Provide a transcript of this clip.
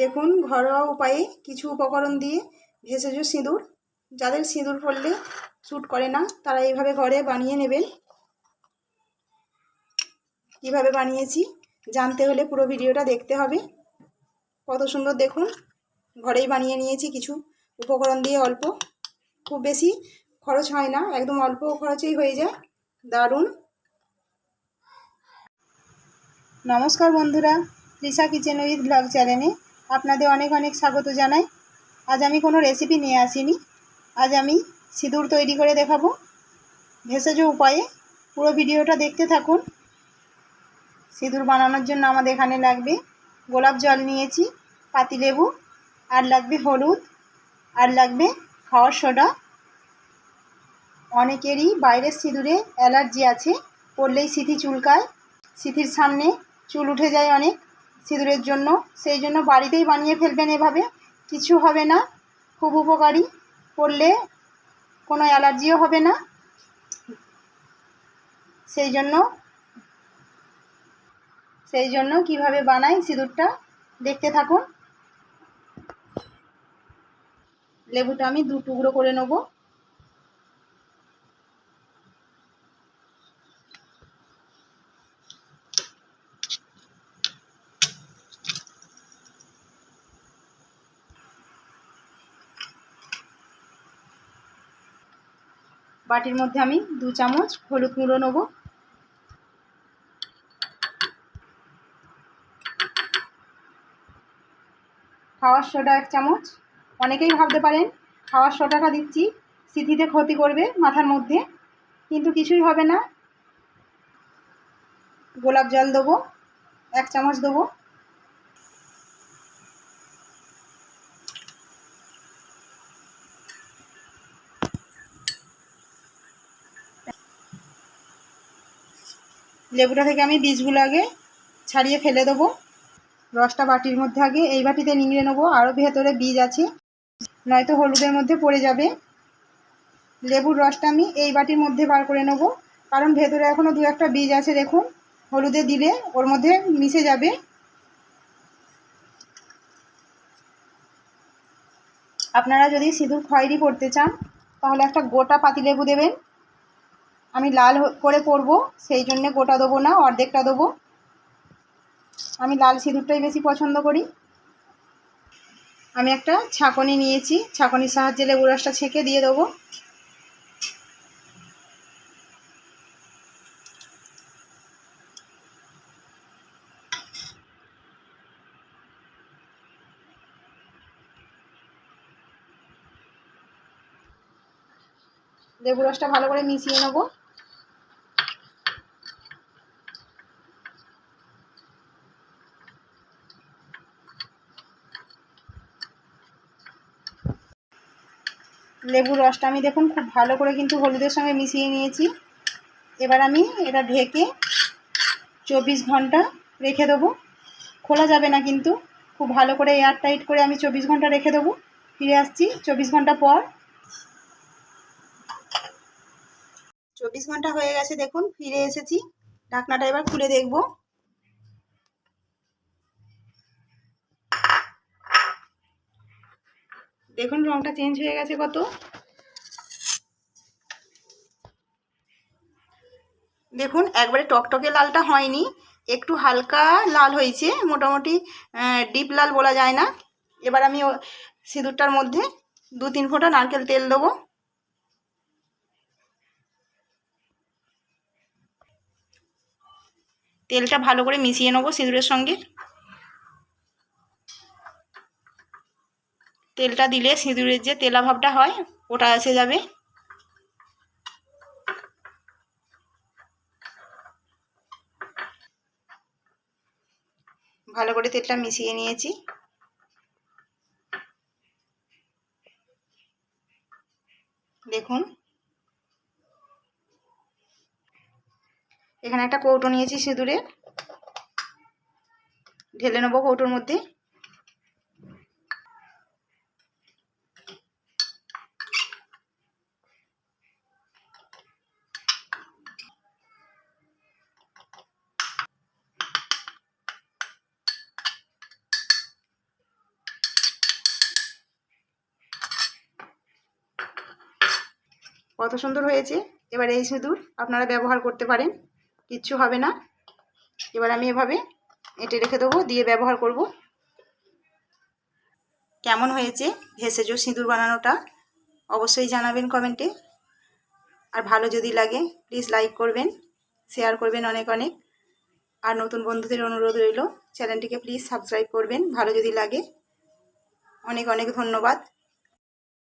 দেখুন, ঘরোয়া উপায়ে কিছু উপকরণ দিয়ে ভেষজ সিঁদুর। যাদের সিঁদুর পরলে শ্যুট করে না, তারা এইভাবে ঘরে বানিয়ে নেবেন। কীভাবে বানিয়েছি, জানতে হলে পুরো ভিডিওটা দেখতে হবে। কত সুন্দর দেখুন, ঘরেই বানিয়ে নিয়েছি কিছু উপকরণ দিয়ে অল্প। খুব বেশি খরচ হয় না, একদম অল্প খরচেই হয়ে যায়। দারুণ। নমস্কার বন্ধুরা, রিসা কিচেন উইথ ব্লগ চ্যানেলে আপনাদের অনেক অনেক স্বাগত জানাই। আজ আমি কোনো রেসিপি নিয়ে আসিনি। আজ আমি সিঁদুর তৈরি করে দেখাবো। ভেষজ উপায়ে পুরো ভিডিওটা দেখতে থাকুন। সিঁদুর বানানোর জন্য আমাদের এখানে লাগবে গোলাপ জল নিয়েছি পাতিলেবু আর লাগবে হলুদ, আর লাগবে খাওয়ার সোডা। অনেকেরই বাইরের সিঁদুরে অ্যালার্জি আছে, পড়লেই সিঁথি চুলকায়। সিঁথির সামনে চুল উঠে যায় অনেক। সিঁদুরের জন্য। সেই জন্য বাড়িতেই বানিয়ে ফেলবেন এভাবে। কিছু হবে না। খুব উপকারী। পরলে কোনো অ্যালার্জিও হবে না। সেই জন্য সেই জন্য কীভাবে বানাই সিঁদুরটা, দেখতে থাকুন। লেবুটা আমি দু টুকরো করে নেব। বাটির মধ্যে আমি দু চামচ হলুদ গুঁড়ো নেব। খাওয়ার সোডা এক চামচ। অনেকেই ভাবতে পারেন, খাওয়ার সোডাটা দিচ্ছি স্মৃতিতে ক্ষতি করবে মাথার মধ্যে, কিন্তু কিছুই হবে না। গোলাপ জল দেবো, এক চামচ দেবো। লেবুটা থেকে আমি বীজগুলো আগে ছাড়িয়ে ফেলে দেবো। রসটা বাটির মধ্যে আগে, এই বাটিতে নিংড়ে নেব। আরও ভেতরে বীজ আছে, নয়তো হলুদের মধ্যে পড়ে যাবে। লেবুর রসটা আমি এই বাটির মধ্যে বার করে নেব। কারণ ভেতরে এখনও দু একটা বীজ আছে, দেখুন। হলুদে দিলে ওর মধ্যে মিশে যাবে। আপনারা যদি সিঁদুর খয়েরি করতে চান, তাহলে একটা গোটা পাতিলেবু দেবেন। আমি লাল করে পরবো সেই জন্যে গোটা দেবো না, অর্ধেকটা দেবো। আমি লাল সিঁদুরটাই বেশি পছন্দ করি। আমি একটা ছাকনি নিয়েছি, ছাকনির সাহায্যে লেবু রসটা ছেঁকে দিয়ে দেবো। লেবু রসটা ভালো করে মিশিয়ে নেব। লেবুর রসটা আমি দেখুন খুব ভালো করে কিন্তু হলুদের সঙ্গে মিশিয়ে নিয়েছি। এবার আমি এটা ঢেকে চব্বিশ ঘণ্টা রেখে দেবো। খোলা যাবে না কিন্তু। খুব ভালো করে এয়ার টাইট করে আমি চব্বিশ ঘণ্টা রেখে দেবো। ফিরে আসছি চব্বিশ ঘণ্টা পর। চব্বিশ ঘণ্টা হয়ে গেছে দেখুন, ফিরে এসেছি। ঢাকনাটা এবার খুলে দেখব। দেখুন রংটা চেঞ্জ হয়ে গেছে কত। দেখুন একবারে টকটকে লালটা হয়নি, একটু হালকা লাল হয়েছে, মোটামুটি ডিপ লাল বলা যায় না। এবার আমি সিঁদুরটার মধ্যে দু তিন ফোঁটা নারকেল তেল দেবো। তেলটা ভালো করে মিশিয়ে নেব সিঁদুরের সঙ্গে। তেলটা দিলে সিঁদুরের যে তেলা ভাবটা হয়, ওটা এসে যাবে। ভালো করে তেলটা মিশিয়ে নিয়েছি। দেখুন। এখানে একটা কৌটো নিয়েছি সিঁদুরে ঢেলে নেব কৌটোর মধ্যে। কত সুন্দর হয়েছে। এবার এই সিঁদুর আপনারা ব্যবহার করতে পারেন, কিচ্ছু হবে না। এবার আমি এভাবে এঁটে রেখে দেবো, দিয়ে ব্যবহার করব। কেমন হয়েছে ভেষজ সিঁদুর বানানোটা অবশ্যই জানাবেন কমেন্টে। আর ভালো যদি লাগে, প্লিজ লাইক করবেন, শেয়ার করবেন অনেক অনেক। আর নতুন বন্ধুদের অনুরোধ রইল, চ্যানেলটিকে প্লিজ সাবস্ক্রাইব করবেন, ভালো যদি লাগে। অনেক অনেক ধন্যবাদ।